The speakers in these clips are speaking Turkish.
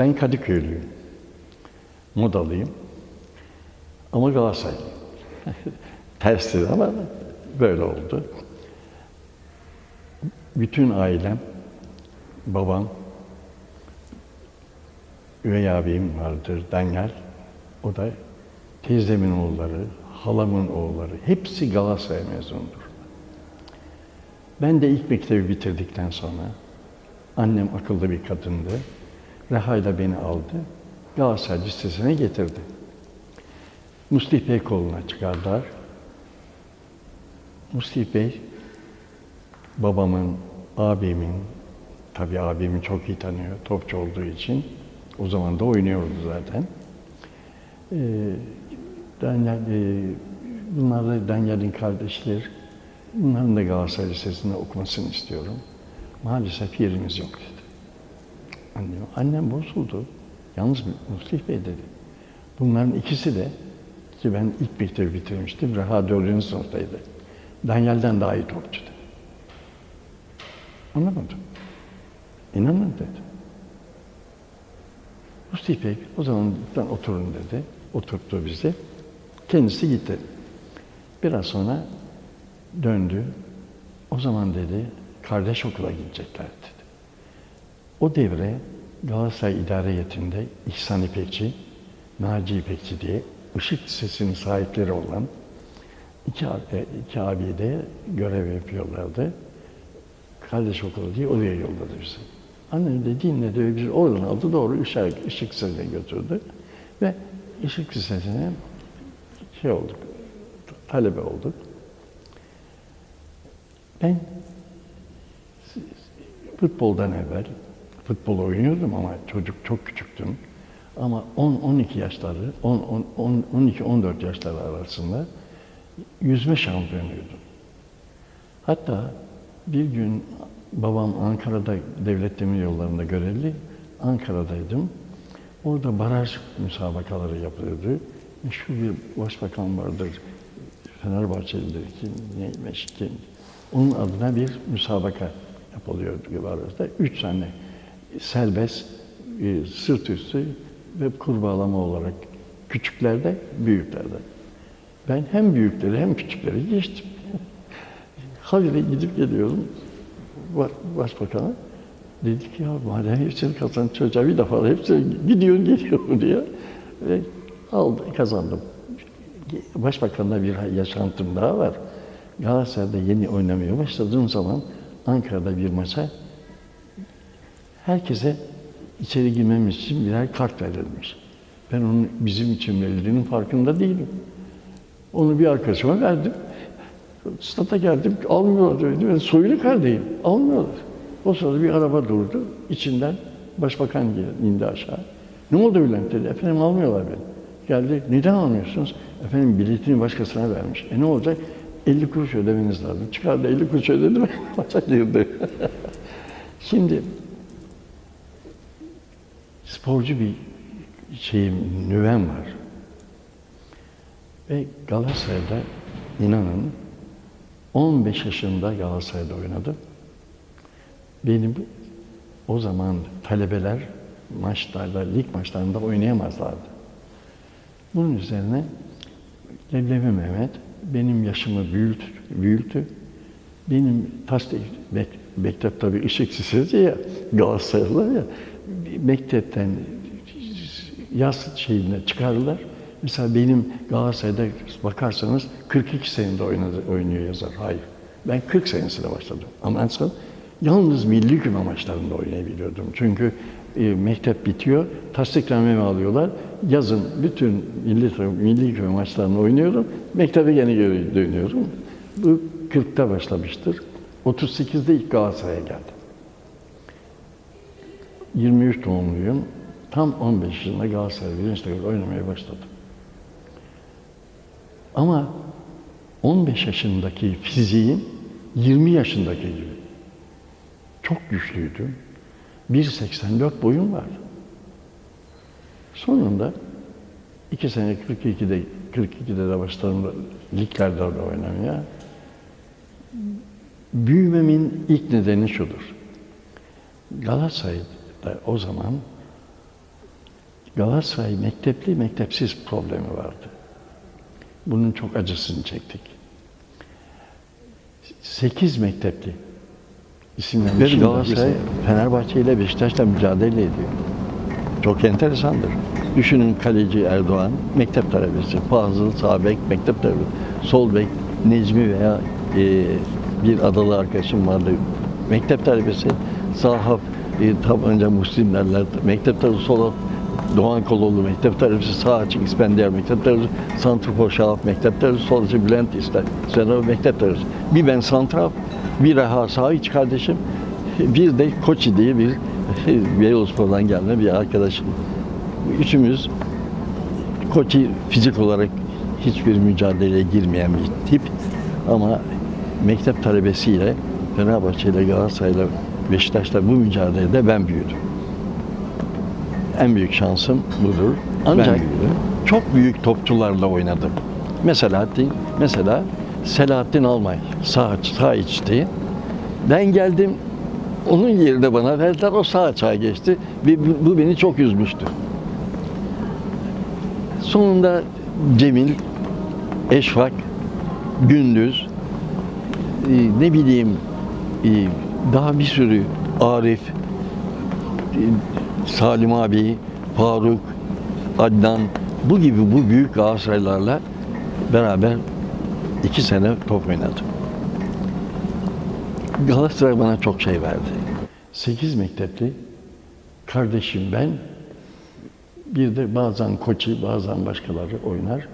Ben Kadıköylüyüm. Modalıyım. Ama Galatasaraylıyım. Tersti ama böyle oldu. Bütün ailem, babam, üvey abim vardır, Dengel. O da teyzemin oğulları, halamın oğulları. Hepsi Galatasaray mezunudur. Ben de ilk mektebi bitirdikten sonra annem akıllı bir kadındı. Reha'yla beni aldı. Galatasaray Lisesi'ne getirdi. Muslih Bey koluna çıkardılar. Muslih Bey, babamın, abimin, tabii abimi çok iyi tanıyor, topçu olduğu için. O zaman da oynuyordu zaten. Ee, Daniel, e, bunlar da Daniel'in kardeşleri. Bunların da Galatasaray Lisesi'nde okumasını istiyorum. Maalesef yerimiz yok dedi. Annem, annem bozuldu. Yalnız Muslih Bey dedi. Bunların ikisi de ki ben ilk mektebi bitirmiştim. Reha 4. sınıftaydı. Daniel'den daha iyi topçu dedi. Anlamadım. İnanın dedi. Mustafa Bey o zaman oturun dedi. Oturttu bizi. Kendisi gitti. Biraz sonra döndü. O zaman dedi kardeş okula gidecekler dedi. O devre Galatasaray İdare Heyeti'nde İhsan İpekçi, Naci İpekçi diye Işık Lisesi'nin sahipleri olan iki, abi- iki abi de görev yapıyorlardı. Kardeş okulu diye oraya yolladı bizi. Annem de dinledi ve bizi oradan aldı doğru Işık, Işık Lisesi'ne götürdü. Ve Işık Lisesi'ne şey olduk, talebe olduk. Ben futboldan evvel, futbol oynuyordum ama çocuk çok küçüktüm. Ama 10-12 yaşları, 12-14 yaşları arasında yüzme şampiyonuydum. Hatta bir gün babam Ankara'da devlet demir yollarında görevli. Ankara'daydım. Orada baraj müsabakaları yapılıyordu. Meşhur bir başbakan vardır. Fenerbahçelidir ki neymiş ki. Onun adına bir müsabaka yapılıyordu barajda. Üç tane serbest, e, sırt üstü ve kurbağalama olarak küçüklerde, büyüklerde. Ben hem büyükleri hem küçükleri geçtim. Habire gidip geliyorum Ba- başbakana. Dedi ki ya madem hepsini kazan çocuğa bir defa hepsi gidiyor geliyor diye. Ve aldı, kazandım. Başbakanla bir yaşantım daha var. Galatasaray'da yeni oynamaya başladığım zaman Ankara'da bir maça herkese içeri girmemiz için birer kart verilmiş. Ben onun bizim için verildiğinin farkında değilim. Onu bir arkadaşıma verdim. Stada geldim, almıyorlar dedi. Ben soylu kardeyim, almıyorlar. O sırada bir araba durdu. İçinden başbakan indi aşağı. Ne oldu Bülent dedi. Efendim almıyorlar beni. Geldi, neden almıyorsunuz? Efendim biletini başkasına vermiş. E ne olacak? 50 kuruş ödemeniz lazım. Çıkardı 50 kuruş ödedi ve maça girdi. Şimdi sporcu bir şeyim, nüvem var. Ve Galatasaray'da inanın 15 yaşında Galatasaray'da oynadım. Benim o zaman talebeler maçlarda, lig maçlarında oynayamazlardı. Bunun üzerine Leblebi Mehmet benim yaşımı büyüt, büyüttü. Benim tasdik, mek, mektep tabii ışık sisesi ya, Galatasaraylılar ya, mektepten yaz şeyine çıkardılar. Mesela benim Galatasaray'da bakarsanız 42 senede oynuyor yazar. Hayır. Ben 40 senesinde başladım. Ama son yalnız milli küme maçlarında oynayabiliyordum. Çünkü e, mektep bitiyor, tasdiknamemi alıyorlar. Yazın bütün milli, milli küme maçlarını oynuyorum. Mektebe gene geri dönüyorum. Bu 40'ta başlamıştır. 38'de ilk Galatasaray'a geldim. 23 doğumluyum. Tam 15 yaşında Galatasaray birinci takımda oynamaya başladım. Ama 15 yaşındaki fiziğim 20 yaşındaki gibi. Çok güçlüydüm. 1.84 boyum vardı. Sonunda iki sene 42'de 42'de de başladım liglerde de oynamaya. Büyümemin ilk nedeni şudur. Galatasaray'da o zaman Galatasaray mektepli mektepsiz problemi vardı. Bunun çok acısını çektik. Sekiz mektepli isimlenmiş Galatasaray Fenerbahçe ile Beşiktaş'la mücadele ediyor. Çok enteresandır. Düşünün kaleci Erdoğan, mektep talebesi, Fazıl, sağ bek, mektep talebesi, sol bek, Necmi veya e, bir adalı arkadaşım vardı, mektep talebesi, sağ haf, e, tabanca Müslimlerler, mektep talebesi, sol haf, Doğan Koloğlu, mektep talebesi, sağ açık İspendiyar, mektep talebesi, Santrfor Şahap, mektep talebesi, sol açık Bülent İster, Senor, mektep talebesi. Bir ben santraf, bir Reha sağ iç kardeşim, bir de Koçi diye bir Beyazspor'dan gelme bir arkadaşım. Üçümüz Koçi fizik olarak hiçbir mücadeleye girmeyen bir tip ama mektep talebesiyle Fenerbahçe ile Galatasaray'la Beşiktaş'la bu mücadelede ben büyüdüm. En büyük şansım budur. Ancak büyüdüm. çok büyük topçularla oynadım. Mesela mesela Selahattin Almay sağ, sağ içti. Ben geldim onun yerine bana verdiler o sağ açığa geçti ve bu, bu beni çok üzmüştü. Sonunda Cemil, Eşfak, Gündüz, e, ne bileyim e, daha bir sürü Arif, Salim abi, Faruk, Adnan bu gibi bu büyük Galatasaraylarla beraber iki sene top oynadım. Galatasaray bana çok şey verdi. Sekiz mektepli kardeşim ben, bir de bazen koçi, bazen başkaları oynar.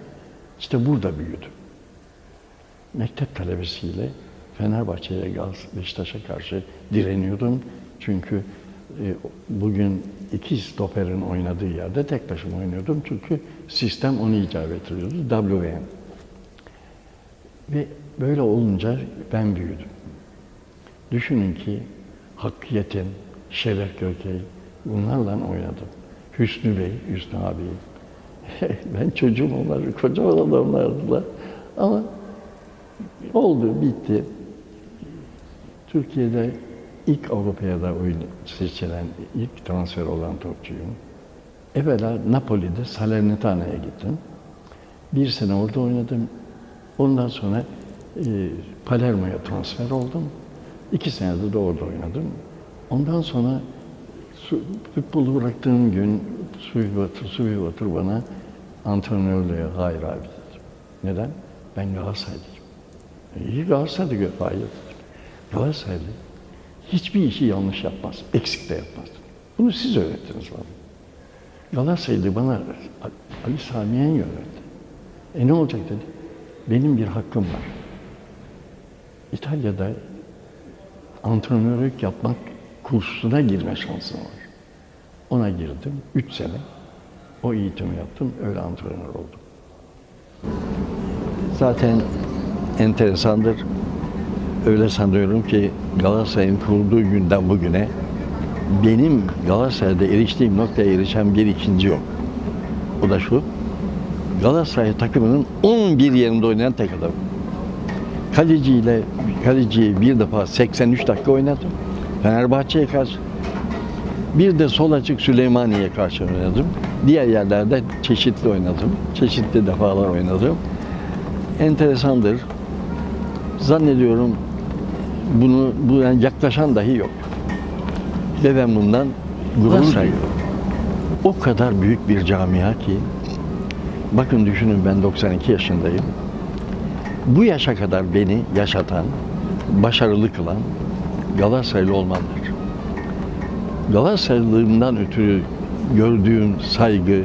İşte burada büyüdüm. Mektep talebesiyle Fenerbahçe'ye, Beşiktaş'a karşı direniyordum. Çünkü e, bugün iki stoperin oynadığı yerde tek başıma oynuyordum. Çünkü sistem onu icap ettiriyordu. WM. Ve böyle olunca ben büyüdüm. Düşünün ki Hakkı Yetim, Şeref Gökey bunlarla oynadım. Hüsnü Bey, Hüsnü abi. ben çocuğum onlar, kocaman adamlardılar. Ama oldu, bitti. Türkiye'de ilk Avrupa'ya da seçilen, ilk transfer olan topçuyum. Evvela Napoli'de Salernitana'ya gittim. Bir sene orada oynadım. Ondan sonra e, Palermo'ya transfer oldum. İki senede de orada oynadım. Ondan sonra su, futbolu bıraktığım gün Suyu Batır bana antrenörlüğe hayır abi dedi. Neden? Ben Galatasaraylıyım. İyi Galatasaraylı gö- hayır. Galatasaraylı hiçbir işi yanlış yapmaz, eksik de yapmaz. Bunu siz öğrettiniz bana. Galatasaraylı bana Ali Sami Yen öğretti. E ne olacak dedi. Benim bir hakkım var. İtalya'da antrenörlük yapmak kursuna girme şansım var. Ona girdim. Üç sene. O eğitimi yaptım. Öyle antrenör oldum. Zaten enteresandır. Öyle sanıyorum ki Galatasaray'ın kurulduğu günden bugüne benim Galatasaray'da eriştiğim noktaya erişen bir ikinci yok. O da şu. Galatasaray takımının 11 yerinde oynayan tek adam. Kaleciyle kaleciyi bir defa 83 dakika oynadım. Fenerbahçe'ye karşı. Bir de sol açık Süleymaniye'ye karşı oynadım. Diğer yerlerde çeşitli oynadım. Çeşitli defalar oynadım. Enteresandır. Zannediyorum bunu bu yani yaklaşan dahi yok. Ve ben bundan gurur duyuyorum. O kadar büyük bir camia ki bakın düşünün ben 92 yaşındayım. Bu yaşa kadar beni yaşatan, başarılı kılan Galatasaraylı olmamdır. Galatasaraylılığımdan ötürü gördüğüm saygı,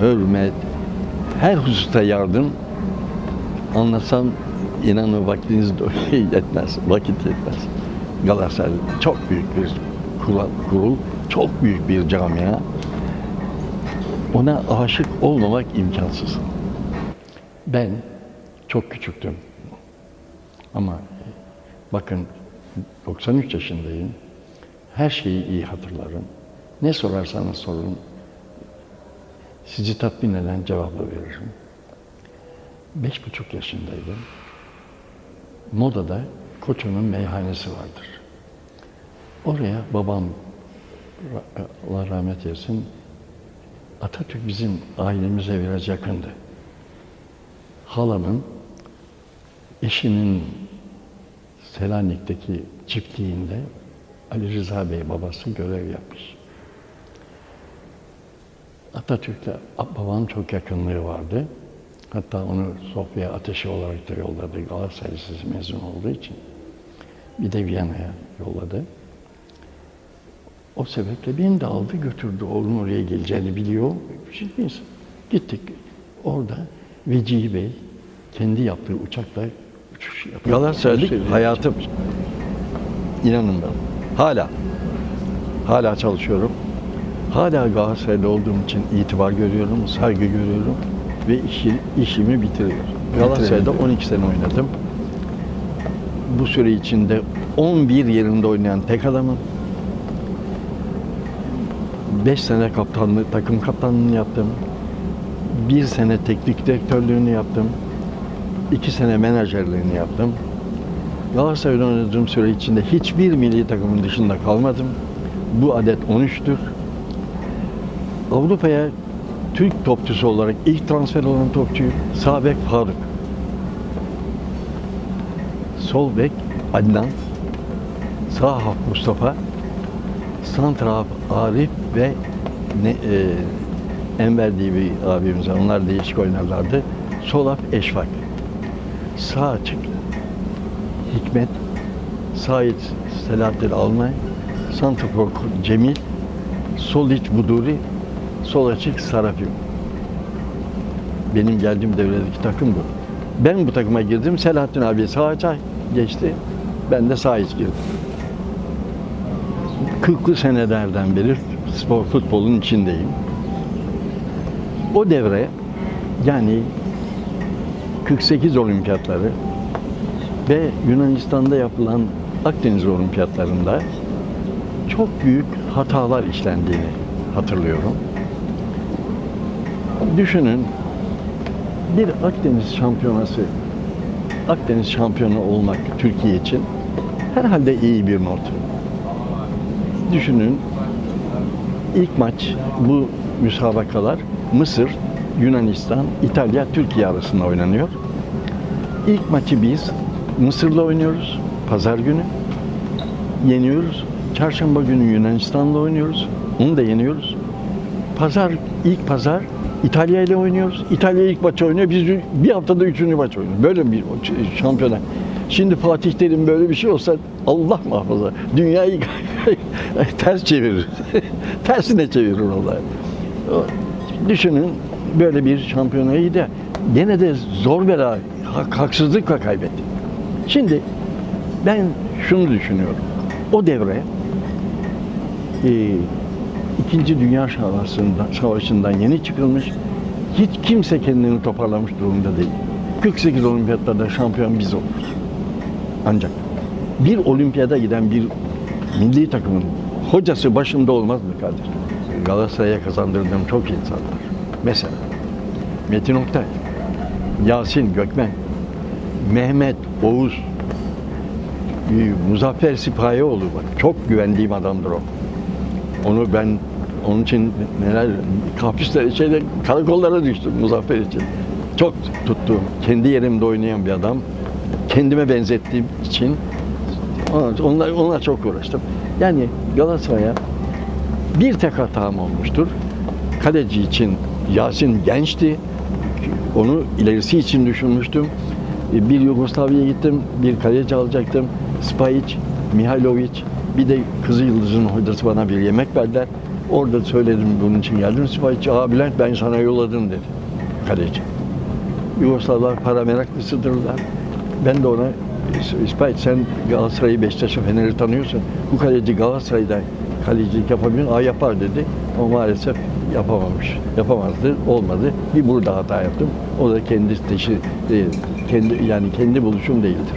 hürmet, her hususta yardım anlatsam inanın vaktiniz yetmez, vakit yetmez. Galatasaray çok büyük bir kurul, çok büyük bir camia. Ona aşık olmamak imkansız. Ben çok küçüktüm. Ama bakın 93 yaşındayım. Her şeyi iyi hatırlarım. Ne sorarsanız sorun. Sizi tatmin eden cevabı veririm. Beş buçuk yaşındaydım. Moda'da Koço'nun meyhanesi vardır. Oraya babam Allah rahmet eylesin Atatürk bizim ailemize biraz yakındı. Halamın eşinin Selanik'teki çiftliğinde Ali Rıza Bey babası görev yapmış. Atatürk'le babam çok yakınlığı vardı. Hatta onu Sofya ateşi olarak da yolladı. Galatasaray Lisesi mezun olduğu için. Bir de Viyana'ya yolladı. O sebeple beni de aldı götürdü. Oğlum oraya geleceğini biliyor. Şimdi biz gittik. Orada Vecihi Bey kendi yaptığı uçakla uçuş yapıyor. Galatasaraylık hayatım. İnanın ben. Hala. Hala çalışıyorum. Hala Galatasaray'da olduğum için itibar görüyorum, saygı görüyorum ve işi, işimi bitiriyorum. Galatasaray'da 12 sene oynadım. Bu süre içinde 11 yerinde oynayan tek adamım. 5 sene kaptanlığı, takım kaptanlığını yaptım. Bir sene teknik direktörlüğünü yaptım. 2 sene menajerliğini yaptım. Galatasaray'da oynadığım süre içinde hiçbir milli takımın dışında kalmadım. Bu adet 13'tür. Avrupa'ya Türk topçusu olarak ilk transfer olan topçuyum. Sağ bek Faruk. Sol bek Adnan. Sağ haf Mustafa. Santraf Arif ve ne, e, Enver diye bir abimiz var. Onlar değişik oynarlardı. Sol haf Eşfak. Sağ açık Hikmet. Sağ iç Selahattin Almay. Santrafor Cemil. Sol iç Buduri. Sol açık Sarafim. Benim geldiğim devredeki takım bu. Ben bu takıma girdim. Selahattin abi sağ açığa geçti. Ben de sağ iç girdim. 40'lı senelerden beri spor futbolun içindeyim. O devre yani 48 olimpiyatları ve Yunanistan'da yapılan Akdeniz olimpiyatlarında çok büyük hatalar işlendiğini hatırlıyorum. Düşünün bir Akdeniz şampiyonası Akdeniz şampiyonu olmak Türkiye için herhalde iyi bir not. Düşünün ilk maç bu müsabakalar Mısır, Yunanistan, İtalya, Türkiye arasında oynanıyor. İlk maçı biz Mısır'la oynuyoruz pazar günü. Yeniyoruz. Çarşamba günü Yunanistan'la oynuyoruz. Onu da yeniyoruz. Pazar, ilk pazar İtalya ile oynuyoruz. İtalya ilk maçı oynuyor. Biz bir haftada üçüncü maç oynuyoruz. Böyle bir şampiyona. Şimdi Fatih Terim böyle bir şey olsa Allah muhafaza dünyayı ters çevirir. Tersine çevirir olay. Düşünün böyle bir şampiyonayı da gene de zor bela hak, haksızlıkla kaybettik. Şimdi ben şunu düşünüyorum. O devre İkinci Dünya Savaşı'ndan, Savaşı'ndan yeni çıkılmış. Hiç kimse kendini toparlamış durumda değil. 48 olimpiyatlarda şampiyon biz oluruz. Ancak bir olimpiyada giden bir milli takımın hocası başında olmaz mı kardeşim? Galatasaray'a kazandırdığım çok insan var. Mesela Metin Oktay, Yasin Gökmen, Mehmet Oğuz, Muzaffer Sipahioğlu bak çok güvendiğim adamdır o. Onu ben onun için neler kaprislere şeyde karakollara düştüm Muzaffer için. Çok tuttuğum, kendi yerimde oynayan bir adam. Kendime benzettiğim için onlar onlar çok uğraştım. Yani Galatasaray'a bir tek hatam olmuştur. Kaleci için Yasin gençti. Onu ilerisi için düşünmüştüm. Bir Yugoslavya'ya gittim, bir kaleci alacaktım. Spajic, Mihailovic, bir de Kızı Yıldız'ın hocası bana bir yemek verdiler. Orada söyledim bunun için geldim. Spajic, aa Bülent ben sana yolladım dedi kaleci. Yugoslavlar para meraklısıdırlar. Ben de ona İsmail sen Galatasaray'ı, Beşiktaş'ı, Fener'i tanıyorsun. Bu kaleci Galatasaray'da kalecilik yapabilir, aa yapar dedi. Ama maalesef yapamamış. Yapamazdı, olmadı. Bir burada hata yaptım. O da kendi teşi, değil, kendi yani kendi buluşum değildir.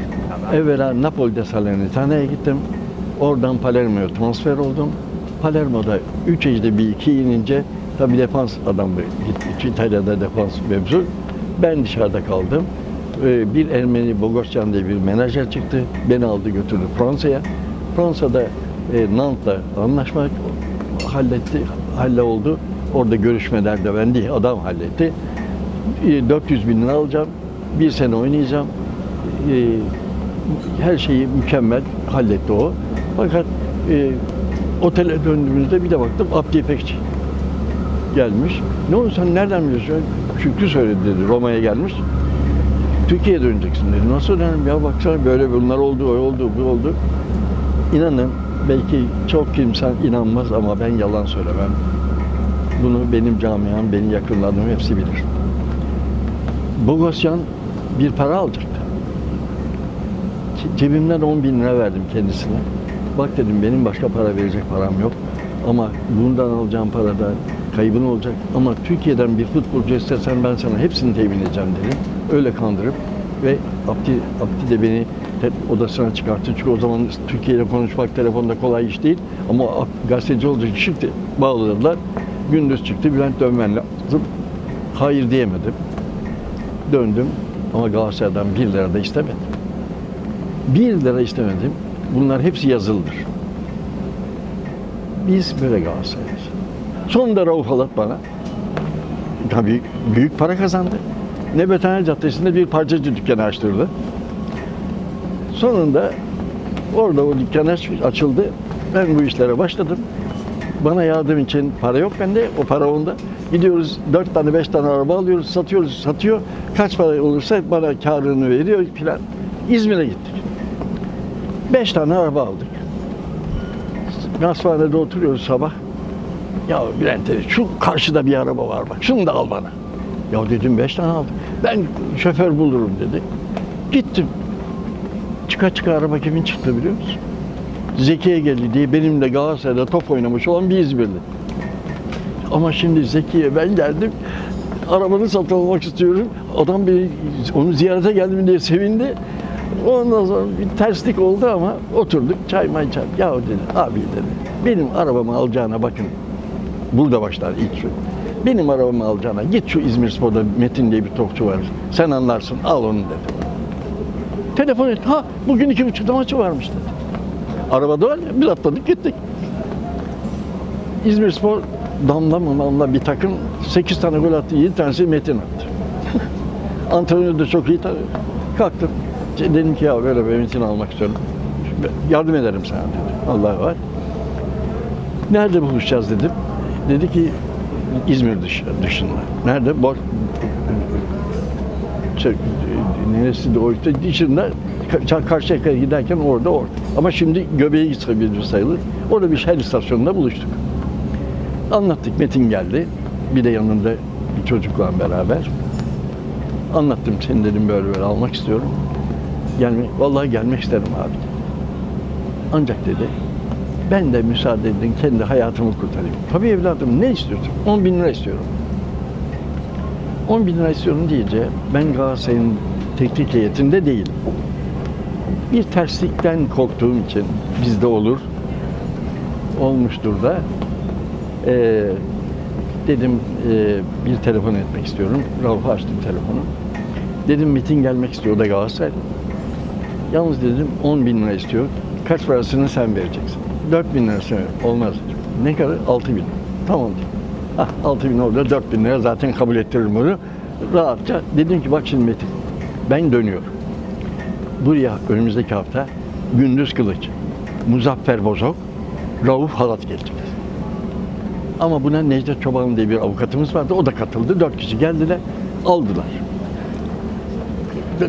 Evvela Napoli'de Salernitane'ye gittim. Oradan Palermo'ya transfer oldum. Palermo'da 3 ejde bir iki inince tabi defans adamı. İtalya'da defans mevzu. Ben dışarıda kaldım. Ee, Bir Ermeni Bogosyan diye bir menajer çıktı. Beni aldı götürdü Fransa'ya. Fransa'da e, Nantes'la anlaşma halletti, halle oldu. Orada görüşmeler de ben değil, adam halletti. E, 400 bin lira alacağım. Bir sene oynayacağım. E, her şeyi mükemmel halletti o. Fakat e, otele döndüğümüzde bir de baktım Abdi İpekçi gelmiş. Ne oldu sen nereden biliyorsun? Şükrü söyledi dedi. Roma'ya gelmiş. Türkiye'ye döneceksin dedi. Nasıl dönerim ya baksana böyle bunlar oldu, o oldu, bu oldu. İnanın belki çok kimsen inanmaz ama ben yalan söylemem. Bunu benim camiam, benim yakınlarım hepsi bilir. Bogosyan bir para alacaktı. Ce- Cebimden 10 bin lira verdim kendisine. Bak dedim benim başka para verecek param yok. Ama bundan alacağım para da kaybın olacak. Ama Türkiye'den bir futbolcu istesen ben sana hepsini temin edeceğim dedim. Öyle kandırıp ve Abdi, Abdi de beni odasına çıkarttı. Çünkü o zaman Türkiye'yle konuşmak telefonda kolay iş değil. Ama gazeteci olacak çıktı. Bağladılar. Gündüz çıktı. Bülent dönmen lazım. Hayır diyemedim. Döndüm ama Galatasaray'dan bir lira da istemedim. Bir lira istemedim. Bunlar hepsi yazılıdır. Biz böyle Galatasaray'ız. Sonunda Rauf Alat bana tabii büyük para kazandı. Nebetane Caddesi'nde bir parçacı dükkanı açtırdı. Sonunda orada o dükkan aç- açıldı. Ben bu işlere başladım. Bana yardım için para yok bende, o para onda. Gidiyoruz dört tane beş tane araba alıyoruz, satıyoruz, satıyor. Kaç para olursa bana karını veriyor filan. İzmir'e gittik. Beş tane araba aldık. Gazethanede oturuyoruz sabah. Ya Bülent dedi, şu karşıda bir araba var bak, şunu da al bana. Ya dedim beş tane aldım. Ben şoför bulurum dedi. Gittim. Çıka çıka araba kimin çıktı biliyor musun? Zekiye geldi diye benimle Galatasaray'da top oynamış olan bir İzmirli. Ama şimdi Zekiye ben geldim. Arabanı satın almak istiyorum. Adam bir onu ziyarete geldim diye sevindi. Ondan sonra bir terslik oldu ama oturduk çay may çay. Ya dedi abi dedi benim arabamı alacağına bakın. Burada başlar ilk şu. Benim arabamı alacağına git şu İzmir Spor'da Metin diye bir topçu var. Sen anlarsın al onu dedi. Telefon et. Ha bugün iki buçukta maçı varmış dedi. Arabada ya, bir atladık gittik. İzmir Spor damla mı damla bir takım 8 tane gol attı, 7 tanesi Metin attı. Antrenör de çok iyi tabii. Kalktım. Ce- Dedim ki ya böyle bir Metin almak istiyorum. Yardım ederim sana dedi. Allah var. Nerede buluşacağız dedim. Dedi ki İzmir dışı, dışında. Nerede? Bor şey, neresi de o işte dışında Ka- Karşıyaka'ya giderken orada orada. Ama şimdi göbeği sayılır sayılır. Orada bir şehir istasyonunda buluştuk. Anlattık. Metin geldi. Bir de yanında bir çocukla beraber. Anlattım seni dedim böyle böyle almak istiyorum. Gelme, vallahi gelmek isterim abi. Ancak dedi ben de müsaade edin kendi hayatımı kurtarayım. Tabii evladım ne istiyorsun? 10 bin lira istiyorum. 10 bin lira istiyorum deyince ben Galatasaray'ın teknik heyetinde değilim. Bir terslikten korktuğum için bizde olur, olmuştur da Ee, dedim e, bir telefon etmek istiyorum. Rauf'a açtım telefonu. Dedim Metin gelmek istiyor, o da Galatasaray. Yalnız dedim 10 bin lira istiyor. Kaç parasını sen vereceksin? 4 bin lirası olmaz. Ne kadar? 6 bin. Tamam dedim. Ah 6 bin oldu. 4 bin lira zaten kabul ettiririm bunu. Rahatça. Dedim ki bak şimdi Metin. Ben dönüyorum. Buraya önümüzdeki hafta Gündüz Kılıç, Muzaffer Bozok, Rauf Halat gelecek. Ama buna Necdet Çoban diye bir avukatımız vardı. O da katıldı. Dört kişi geldiler. Aldılar.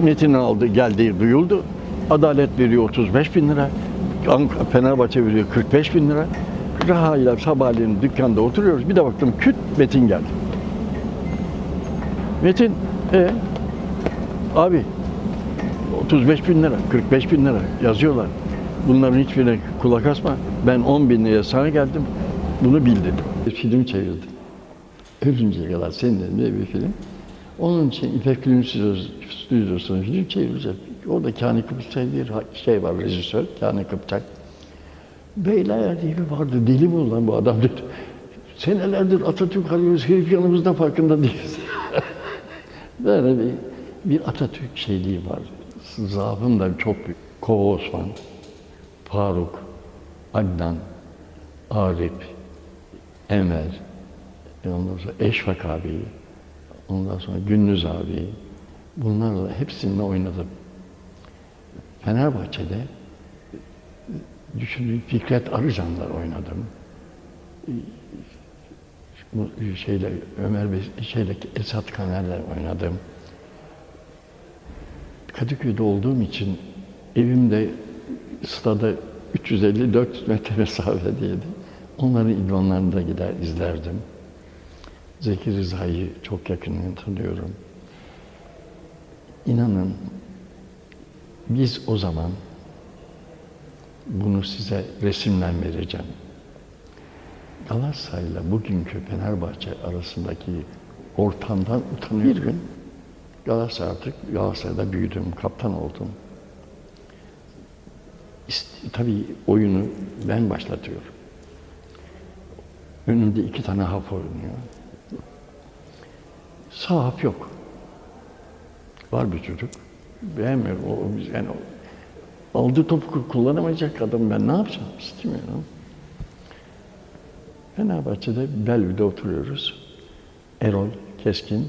Metin aldı, geldi, duyuldu. Adalet veriyor 35 bin lira. Fenerbahçe veriyor 45 bin lira. Raha ile sabahleyin dükkanda oturuyoruz. Bir de baktım küt Metin geldi. Metin, e, abi 35 bin lira, 45 bin lira yazıyorlar. Bunların hiçbirine kulak asma. Ben 10 bin liraya sana geldim. Bunu bil dedim. Bir film çevirdim. Ölünceye kadar senin diye bir film. Onun için İpek Film Stüdyosu- Stüdyosu'na film çevirecek. Orada Kani Kıpçak bir şey var, rejisör Kani Kıpçak. Beyler diye bir vardı, deli mi olan bu adam dedi. Senelerdir Atatürk arıyoruz, herif yanımızda farkında değiliz. Böyle bir, bir Atatürk şeyliği var. Zaafım da çok büyük. Kova Osman, Faruk, Adnan, Arif, Enver, ondan sonra Eşfak abi, ondan sonra Gündüz abi, bunlarla hepsininle oynadım. Fenerbahçe'de düşünün Fikret Arıcan'la oynadım. Bu şeyle Ömer Bey şeyle Esat Kaner'le oynadım. Kadıköy'de olduğum için evimde stada 350-400 metre mesafedeydi. Onların idmanlarında gider izlerdim. Zeki Rıza'yı çok yakından tanıyorum. İnanın biz o zaman bunu size resimden vereceğim. Galatasaray'la bugünkü Fenerbahçe arasındaki ortamdan utanıyorum. Bir gün Galatasaray artık Galatasaray'da büyüdüm, kaptan oldum. İst- Tabii oyunu ben başlatıyorum. Önümde iki tane hap oynuyor. Sağ hap yok. Var bir çocuk. Beğenmiyorum. O, yani aldığı topu kullanamayacak adam ben ne yapacağım istemiyorum. Fenerbahçe'de Bellevü'de oturuyoruz. Erol, Keskin,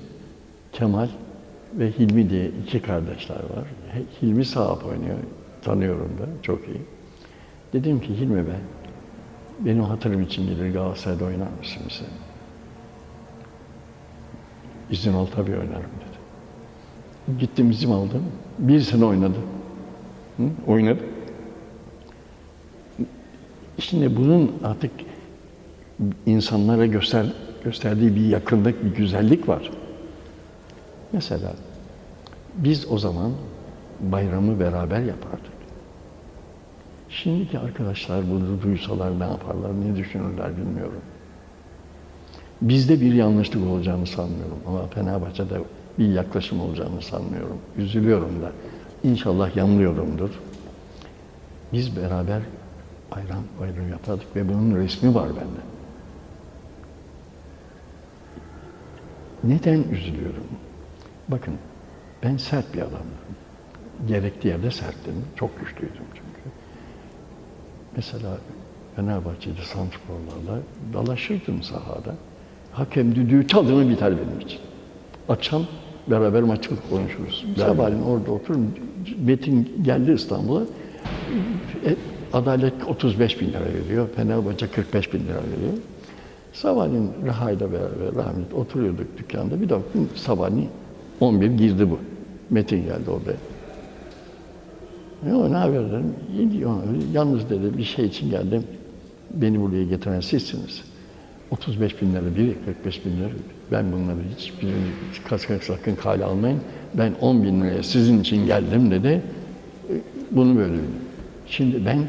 Kemal ve Hilmi diye iki kardeşler var. Hilmi sahip oynuyor. Tanıyorum da çok iyi. Dedim ki Hilmi Bey, benim hatırım için gelir Galatasaray'da oynar mısın bize? İzin al tabii oynarım dedi. Gittim izin aldım. Bir sene oynadı. Hı? Oynadı. Şimdi bunun artık insanlara göster, gösterdiği bir yakınlık, bir güzellik var. Mesela biz o zaman bayramı beraber yapardık. Şimdiki arkadaşlar bunu duysalar ne yaparlar, ne düşünürler bilmiyorum. Bizde bir yanlışlık olacağını sanmıyorum ama Fenerbahçe'de bir yaklaşım olacağını sanmıyorum. Üzülüyorum da. İnşallah yanılıyorumdur. Biz beraber bayram bayram yapardık ve bunun resmi var bende. Neden üzülüyorum? Bakın ben sert bir adamdım. Gerektiği yerde serttim. Çok güçlüydüm çünkü. Mesela Fenerbahçe'de santrforlarla dalaşırdım sahada. Hakem düdüğü çaldı biter benim için. Akşam beraber maçı konuşuruz. Sabahleyin orada otururum. Metin geldi İstanbul'a. E, Adalet 35 bin lira veriyor. Fenerbahçe 45 bin lira veriyor. Sabahleyin Raha'yla beraber rahmetli oturuyorduk dükkanda. Bir baktım sabahleyin 11 girdi bu. Metin geldi orada. Yok ne haber dedim. Yalnız dedi bir şey için geldim. Beni buraya getiren sizsiniz. 35 bin lira biri, 45 bin lira. Ben bunları hiçbirini sakın, sakın kale almayın. Ben 10 bin liraya sizin için geldim dedi. Bunu böyle. Şimdi ben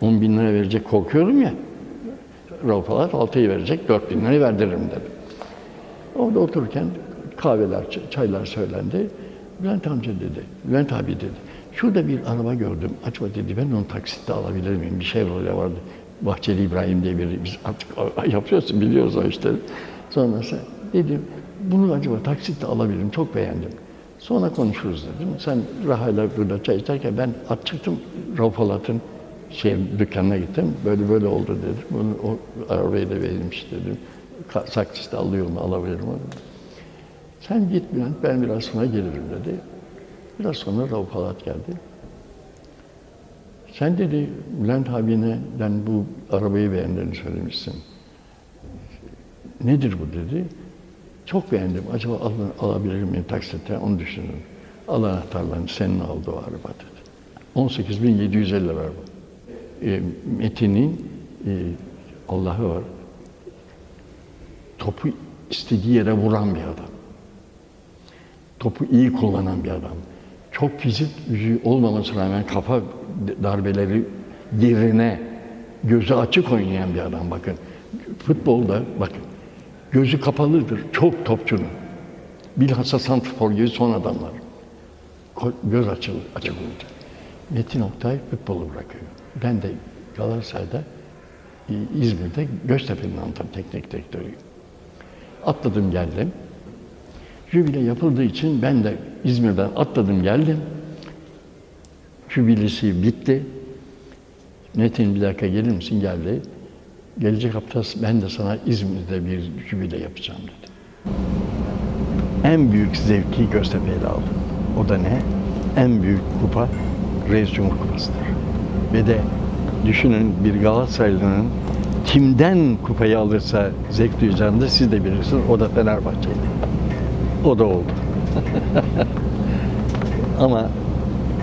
10 bin lira verecek korkuyorum ya. Rafalar 6'yı verecek, 4 bin lirayı verdiririm dedi. Orada otururken kahveler, çaylar söylendi. Bülent amca dedi, Bülent abi dedi. Şurada bir araba gördüm. Acaba dedi ben onu taksitte alabilir miyim? Bir şey vardı. Bahçeli İbrahim diye biri. Biz artık yapıyorsun biliyoruz o işleri. Sonrası dedim bunu acaba taksitte alabilirim. Çok beğendim. Sonra konuşuruz dedim. Sen Raha'yla burada çay içerken ben at çıktım Rauf Polat'ın şey dükkanına gittim. Böyle böyle oldu dedim. Bunu o arabayı da verilmiş dedim. Ka- Taksiste alıyorum, alabilirim onu. Sen git Bülent, ben biraz sonra gelirim dedi. Biraz sonra Rauf Polat geldi. Sen dedi Bülent abine ben bu arabayı beğendiğini söylemişsin. Nedir bu dedi. Çok beğendim. Acaba al, alabilir miyim taksitte? Onu düşündüm. Al anahtarlarını senin oldu o araba dedi. 18.750 lira araba. E, Metin'in e, Allah'ı var. Topu istediği yere vuran bir adam. Topu iyi kullanan bir adam. Çok fizik gücü olmamasına rağmen kafa darbeleri yerine gözü açık oynayan bir adam bakın. Futbolda bakın gözü kapalıdır çok topçunun. Bilhassa santrfor gibi son adamlar. Göz açık, açık olacak. Metin Oktay futbolu bırakıyor. Ben de Galatasaray'da e, İzmir'de Göztepe'nin antrenör teknik direktörüyüm. Atladım geldim. Jübile yapıldığı için ben de İzmir'den atladım geldim. Jübilesi bitti. Metin bir dakika gelir misin? Geldi. Gelecek hafta ben de sana İzmir'de bir jübile yapacağım dedi. En büyük zevki Göztepe'yle aldım. O da ne? En büyük kupa Reis Cumhur Kupası'dır. Ve de düşünün bir Galatasaraylı'nın kimden kupayı alırsa zevk duyacağını da siz de bilirsiniz. O da Fenerbahçe'ydi. O da oldu. Ama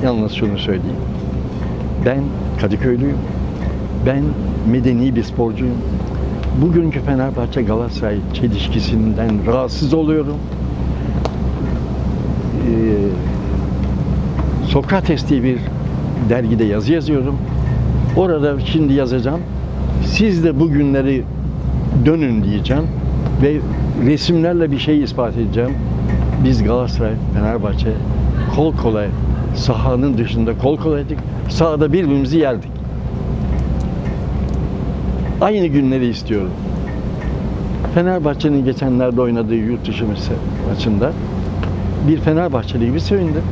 yalnız şunu söyleyeyim. Ben Kadıköylüyüm. Ben medeni bir sporcuyum. Bugünkü Fenerbahçe Galatasaray çelişkisinden rahatsız oluyorum. Ee, Sokrates diye bir dergide yazı yazıyorum. Orada şimdi yazacağım. Siz de bu günleri dönün diyeceğim ve resimlerle bir şey ispat edeceğim. Biz Galatasaray, Fenerbahçe kol kola sahanın dışında kol kolaydık. Sahada birbirimizi yerdik. Aynı günleri istiyorum. Fenerbahçe'nin geçenlerde oynadığı yurt dışı maçında bir Fenerbahçeli gibi sevindim.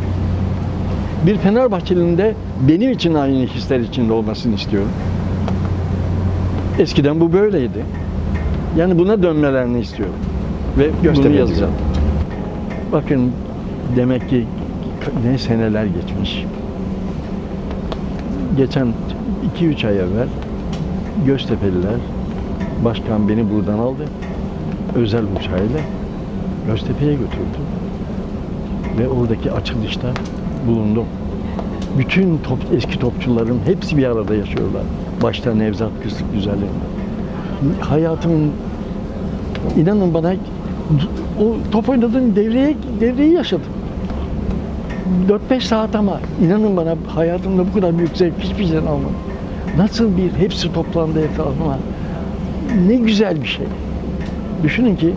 Bir Fenerbahçeli'nin de benim için aynı hisler içinde olmasını istiyorum. Eskiden bu böyleydi. Yani buna dönmelerini istiyorum. Ve bunu yazacağım. Bakın demek ki ne seneler geçmiş. Geçen 2-3 ay evvel Göztepe'liler başkan beni buradan aldı. Özel uçağıyla Göztepe'ye götürdü. Ve oradaki açılışta bulundum. Bütün top, eski topçuların hepsi bir arada yaşıyorlar. Başta Nevzat Kısık güzelliğinde. Hayatımın inanın bana o top oynadığım devreyi, devreyi yaşadım. 4-5 saat ama inanın bana hayatımda bu kadar büyük zevk hiçbir şeyden almadım. Nasıl bir hepsi toplandı etrafıma. Ne güzel bir şey. Düşünün ki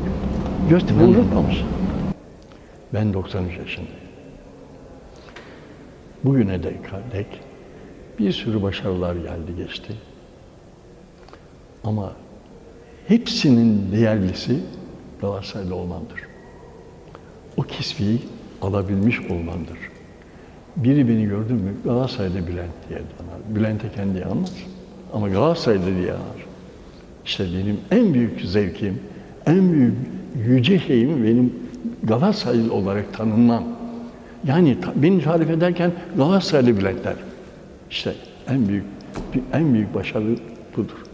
Göztepe unutmamış. Ben 93 yaşındayım. Bugüne dek, dek bir sürü başarılar geldi geçti. Ama hepsinin değerlisi Galatasaraylı olmamdır. O kisveyi alabilmiş olmamdır. Biri beni gördü mü Galatasaraylı Bülent diye anar. Bülent'e kendi anmaz ama Galatasaraylı diye anar. İşte benim en büyük zevkim, en büyük yüce şeyim benim Galatasaraylı olarak tanınmam. Yani beni tarif ederken Galatasaraylı Bülent der. İşte en büyük en büyük başarı budur.